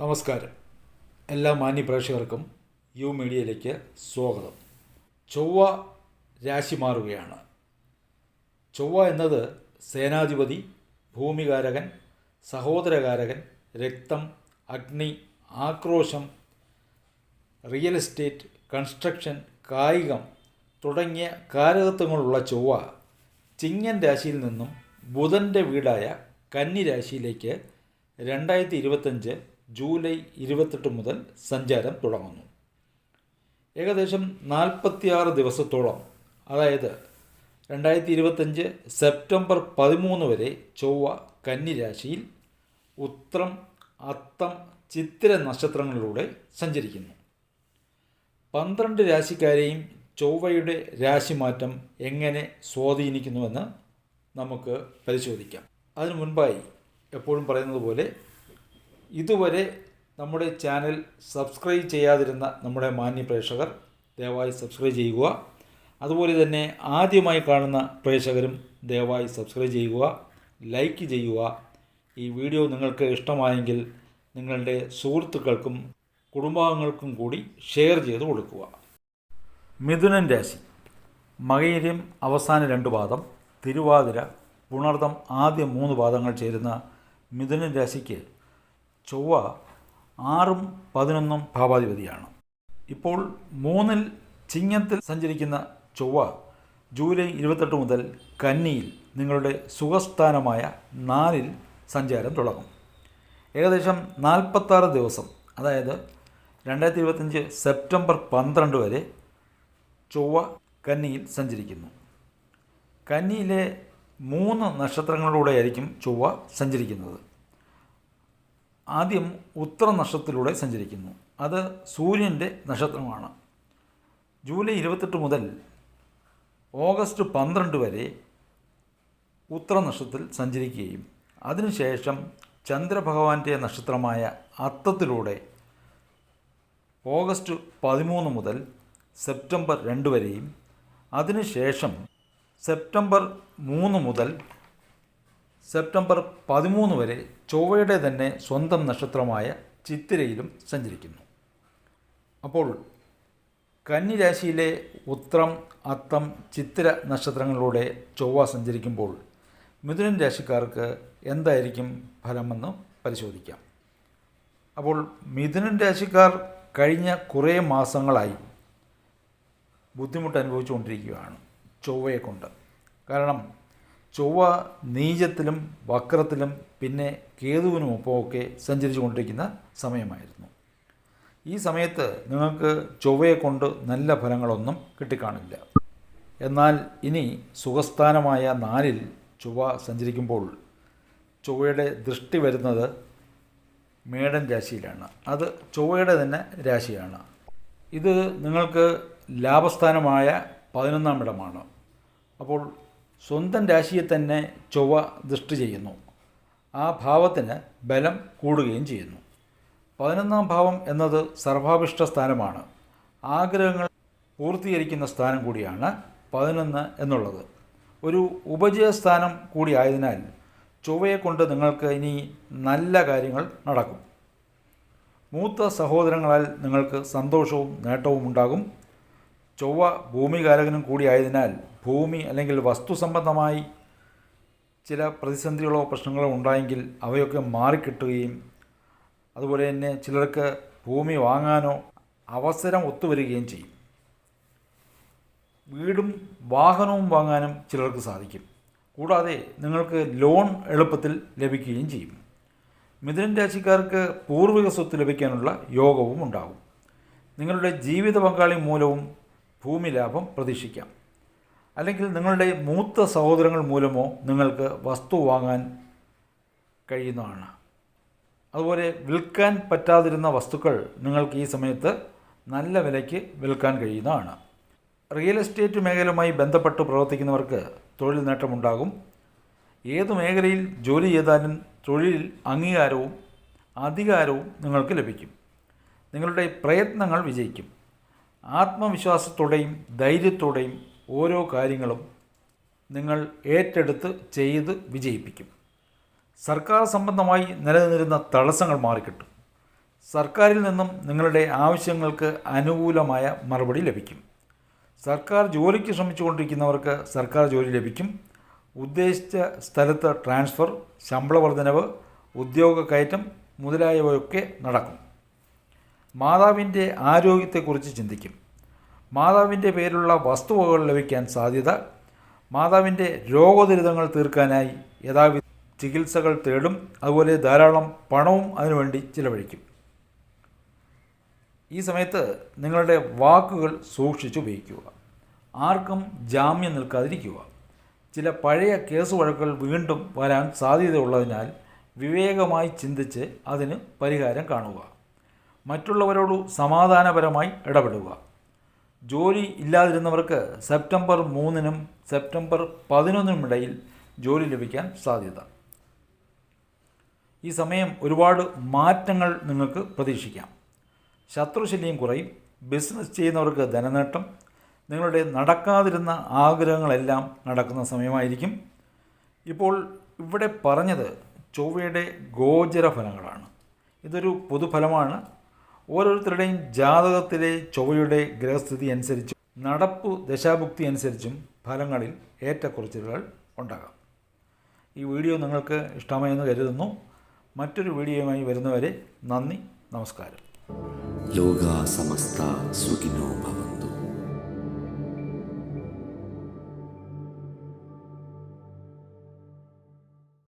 നമസ്കാരം. എല്ലാ മാന്യ പ്രേക്ഷകർക്കും യു മീഡിയയിലേക്ക് സ്വാഗതം. ചൊവ്വ രാശി മാറുകയാണ്. ചൊവ്വ എന്നത് സേനാധിപതി ഭൂമികാരകൻ സഹോദരകാരകൻ രക്തം അഗ്നി ആക്രോശം റിയൽ എസ്റ്റേറ്റ് കൺസ്ട്രക്ഷൻ കായികം തുടങ്ങിയ കാരകത്വങ്ങളുള്ള ചൊവ്വ ചിങ്ങൻ രാശിയിൽ നിന്നും ബുധന്റെ വീടായ കന്നി രാശിയിലേക്ക് രണ്ടായിരത്തി ഇരുപത്തഞ്ച് ജൂലൈ ഇരുപത്തെട്ട് മുതൽ സഞ്ചാരം തുടങ്ങുന്നു. ഏകദേശം നാൽപ്പത്തിയാറ് ദിവസത്തോളം അതായത് രണ്ടായിരത്തി ഇരുപത്തഞ്ച് സെപ്റ്റംബർ പതിമൂന്ന് വരെ ചൊവ്വ കന്നിരാശിയിൽ ഉത്രം അത്തം ചിത്തിര നക്ഷത്രങ്ങളിലൂടെ സഞ്ചരിക്കുന്നു. പന്ത്രണ്ട് രാശിക്കാരെയും ചൊവ്വയുടെ രാശിമാറ്റം എങ്ങനെ സ്വാധീനിക്കുന്നുവെന്ന് നമുക്ക് പരിശോധിക്കാം. അതിനു മുൻപായി എപ്പോഴും പറയുന്നത് പോലെ ഇതുവരെ നമ്മുടെ ചാനൽ സബ്സ്ക്രൈബ് ചെയ്യാതിരുന്ന നമ്മുടെ മാന്യ പ്രേക്ഷകർ ദയവായി സബ്സ്ക്രൈബ് ചെയ്യുക. അതുപോലെ തന്നെ ആദ്യമായി കാണുന്ന പ്രേക്ഷകരും ദയവായി സബ്സ്ക്രൈബ് ചെയ്യുക ലൈക്ക് ചെയ്യുക. ഈ വീഡിയോ നിങ്ങൾക്ക് ഇഷ്ടമായെങ്കിൽ നിങ്ങളുടെ സുഹൃത്തുക്കൾക്കും കുടുംബാംഗങ്ങൾക്കും കൂടി ഷെയർ ചെയ്ത് കൊടുക്കുക. മിഥുനൻ രാശി. മകൈര്യം അവസാന രണ്ട് പാദം തിരുവാതിര പുണർദം ആദ്യ മൂന്ന് പാദങ്ങൾ ചേരുന്ന മിഥുനൻ രാശിക്ക് ചൊവ്വ ആറും പതിനൊന്നും ഭാവാധിപതിയാണ്. ഇപ്പോൾ മൂന്നിൽ ചിങ്ങത്തിൽ സഞ്ചരിക്കുന്ന ചൊവ്വ ജൂലൈ ഇരുപത്തെട്ട് മുതൽ കന്നിയിൽ നിങ്ങളുടെ സുഖസ്ഥാനമായ നാലിൽ സഞ്ചാരം തുടങ്ങും. ഏകദേശം നാൽപ്പത്താറ് ദിവസം അതായത് രണ്ടായിരത്തി ഇരുപത്തഞ്ച് സെപ്റ്റംബർ പന്ത്രണ്ട് വരെ ചൊവ്വ കന്നിയിൽ സഞ്ചരിക്കുന്നു. കന്നിയിലെ മൂന്ന് നക്ഷത്രങ്ങളിലൂടെയായിരിക്കും ചൊവ്വ സഞ്ചരിക്കുന്നത്. ആദ്യം ഉത്തര നക്ഷത്രത്തിലൂടെ സഞ്ചരിക്കുന്നു. അത് സൂര്യന്റെ നക്ഷത്രമാണ്. ജൂലൈ ഇരുപത്തെട്ട് മുതൽ ഓഗസ്റ്റ് പന്ത്രണ്ട് വരെ ഉത്തര നക്ഷത്രത്തിൽ സഞ്ചരിക്കുകയും അതിനുശേഷം ചന്ദ്രഭഗവാന്റെ നക്ഷത്രമായ അത്തത്തിലൂടെ ഓഗസ്റ്റ് പതിമൂന്ന് മുതൽ സെപ്റ്റംബർ രണ്ട് വരെയും അതിനുശേഷം സെപ്റ്റംബർ മൂന്ന് മുതൽ സെപ്റ്റംബർ പതിമൂന്ന് വരെ ചൊവ്വയുടെ തന്നെ സ്വന്തം നക്ഷത്രമായ ചിത്തിരയിലും സഞ്ചരിക്കുന്നു. അപ്പോൾ കന്നിരാശിയിലെ ഉത്രം അത്തം ചിത്തിര നക്ഷത്രങ്ങളിലൂടെ ചൊവ്വ സഞ്ചരിക്കുമ്പോൾ മിഥുനൻ രാശിക്കാർക്ക് എന്തായിരിക്കും ഫലമെന്ന് പരിശോധിക്കാം. അപ്പോൾ മിഥുനൻ രാശിക്കാർ കഴിഞ്ഞ കുറേ മാസങ്ങളായി ബുദ്ധിമുട്ട് അനുഭവിച്ചുകൊണ്ടിരിക്കുകയാണ് ചൊവ്വയെ കൊണ്ട്. കാരണം ചൊവ്വ നീചത്തിലും വക്രത്തിലും പിന്നെ കേതുവിനുമൊപ്പമൊക്കെ സഞ്ചരിച്ചു കൊണ്ടിരിക്കുന്ന സമയമായിരുന്നു. ഈ സമയത്ത് നിങ്ങൾക്ക് ചൊവ്വയെ കൊണ്ട് നല്ല ഫലങ്ങളൊന്നും കിട്ടിക്കാണില്ല. എന്നാൽ ഇനി സുഖസ്ഥാനമായ നാലിൽ ചൊവ്വ സഞ്ചരിക്കുമ്പോൾ ചൊവ്വയുടെ ദൃഷ്ടി വരുന്നത് മേടൻ രാശിയിലാണ്. അത് ചൊവ്വയുടെ തന്നെ രാശിയാണ്. ഇത് നിങ്ങൾക്ക് ലാഭസ്ഥാനമായ പതിനൊന്നാം ഇടമാണ്. അപ്പോൾ സ്വന്തം രാശിയെ തന്നെ ചൊവ്വ ദൃഷ്ടി ചെയ്യുന്നു. ആ ഭാവത്തിന് ബലം കൂടുകയും ചെയ്യുന്നു. പതിനൊന്നാം ഭാവം എന്നത് സർവാഭിഷ്ട സ്ഥാനമാണ്. ആഗ്രഹങ്ങൾ പൂർത്തീകരിക്കുന്ന സ്ഥാനം കൂടിയാണ് പതിനൊന്ന് എന്നുള്ളത്. ഒരു ഉപജയസ്ഥാനം കൂടി ആയതിനാൽ ചൊവ്വയെ കൊണ്ട് നിങ്ങൾക്ക് ഇനി നല്ല കാര്യങ്ങൾ നടക്കും. മൂത്ത സഹോദരങ്ങളാൽ നിങ്ങൾക്ക് സന്തോഷവും നേട്ടവും ഉണ്ടാകും. ചൊവ്വ ഭൂമികാരകനും കൂടിയായതിനാൽ ഭൂമി അല്ലെങ്കിൽ വസ്തു സംബന്ധമായി ചില പ്രതിസന്ധികളോ പ്രശ്നങ്ങളോ ഉണ്ടായെങ്കിൽ അവയൊക്കെ മാറിക്കിട്ടുകയും അതുപോലെ തന്നെ ചിലർക്ക് ഭൂമി വാങ്ങാനോ അവസരം ഒത്തുവരികയും ചെയ്യും. വീടും വാഹനവും വാങ്ങാനും ചിലർക്ക് സാധിക്കും. കൂടാതെ നിങ്ങൾക്ക് ലോൺ എളുപ്പത്തിൽ ലഭിക്കുകയും ചെയ്യും. മിഥുനൻ രാശിക്കാർക്ക് പൂർവിക സ്വത്ത് ലഭിക്കാനുള്ള യോഗവും ഉണ്ടാകും. നിങ്ങളുടെ ജീവിത പങ്കാളി മൂലവും ഭൂമി ലാഭം പ്രതീക്ഷിക്കാം. അല്ലെങ്കിൽ നിങ്ങളുടെ മൂത്ത സഹോദരങ്ങൾ മൂലമോ നിങ്ങൾക്ക് വസ്തു വാങ്ങാൻ കഴിയുന്നതാണ്. അതുപോലെ വിൽക്കാൻ പറ്റാതിരുന്ന വസ്തുക്കൾ നിങ്ങൾക്ക് ഈ സമയത്ത് നല്ല വിലയ്ക്ക് വിൽക്കാൻ കഴിയുന്നതാണ്. റിയൽ എസ്റ്റേറ്റ് മേഖലയുമായി ബന്ധപ്പെട്ട് പ്രവർത്തിക്കുന്നവർക്ക് തൊഴിൽ നേട്ടമുണ്ടാകും. ഏത് മേഖലയിൽ ജോലി ചെയ്താലും തൊഴിലിൽ അംഗീകാരവും അധികാരവും നിങ്ങൾക്ക് ലഭിക്കും. നിങ്ങളുടെ പ്രയത്നങ്ങൾ വിജയിക്കും. ആത്മവിശ്വാസത്തോടെയും ധൈര്യത്തോടെയും ഓരോ കാര്യങ്ങളും നിങ്ങൾ ഏറ്റെടുത്ത് ചെയ്ത് വിജയിപ്പിക്കും. സർക്കാർ സംബന്ധമായി നിലനിന്നിരുന്ന തടസ്സങ്ങൾ മാറിക്കിട്ടും. സർക്കാരിൽ നിന്നും നിങ്ങളുടെ ആവശ്യങ്ങൾക്ക് അനുകൂലമായ മറുപടി ലഭിക്കും. സർക്കാർ ജോലിക്ക് ശ്രമിച്ചുകൊണ്ടിരിക്കുന്നവർക്ക് സർക്കാർ ജോലി ലഭിക്കും. ഉദ്ദേശിച്ച സ്ഥലത്ത് ട്രാൻസ്ഫർ ശമ്പള വർധനവ് ഉദ്യോഗ കയറ്റം മുതലായവയൊക്കെ നടക്കും. മാതാവിന്റെ ആരോഗ്യത്തെക്കുറിച്ച് ചിന്തിക്കും. മാതാവിന്റെ പേരിലുള്ള വസ്തുവകൾ ലഭിക്കാൻ സാധ്യത മാതാവിന്റെ രോഗദുരിതങ്ങൾ തീർക്കാനായി യഥാവിധ ചികിത്സകൾ തേടും അതുപോലെ ധാരാളം പണവും അതിനുവേണ്ടി ചിലവഴിക്കും. ഈ സമയത്ത് നിങ്ങളുടെ വാക്കുകൾ സൂക്ഷിച്ച് ഉപയോഗിക്കുക. ആർക്കും ജാമ്യം നിൽക്കാതിരിക്കുക. ചില പഴയ കേസ് വഴക്കുകൾ വീണ്ടും വരാൻ സാധ്യതയുള്ളതിനാൽ വിവേകമായി ചിന്തിച്ച് അതിന് പരിഹാരം കാണുക. മറ്റുള്ളവരോട് സമാധാനപരമായി ഇടപെടുക. ജോലി ഇല്ലാതിരുന്നവർക്ക് സെപ്റ്റംബർ മൂന്നിനും സെപ്റ്റംബർ പതിനൊന്നിനും ഇടയിൽ ജോലി ലഭിക്കാൻ സാധ്യത. ഈ സമയം ഒരുപാട് മാറ്റങ്ങൾ നിങ്ങൾക്ക് പ്രതീക്ഷിക്കാം. ശത്രുശല്യം കുറയും ബിസിനസ് ചെയ്യുന്നവർക്ക് ധനനേട്ടം നിങ്ങളുടെ നടക്കാതിരുന്ന ആഗ്രഹങ്ങളെല്ലാം നടക്കുന്ന സമയമായിരിക്കും. ഇപ്പോൾ ഇവിടെ പറഞ്ഞത് ചൊവ്വയുടെ ഗോചര ഫലങ്ങളാണ് ഇതൊരു പൊതുഫലമാണ്. ഓരോരുത്തരുടെയും ജാതകത്തിലെ ചൊവ്വയുടെ ഗ്രഹസ്ഥിതി അനുസരിച്ച് നടപ്പ് ദശാഭുക്തി അനുസരിച്ചും ഫലങ്ങളിൽ ഏറ്റക്കുറച്ചിലുകൾ ഉണ്ടാകാം. ഈ വീഡിയോ നിങ്ങൾക്ക് ഇഷ്ടമായെന്ന് കരുതുന്നു. മറ്റൊരു വീഡിയോയുമായി വരുന്നവരെ നന്ദി നമസ്കാരം. ലോകാസമസ്ത സുഖിനോ ഭവന്തു.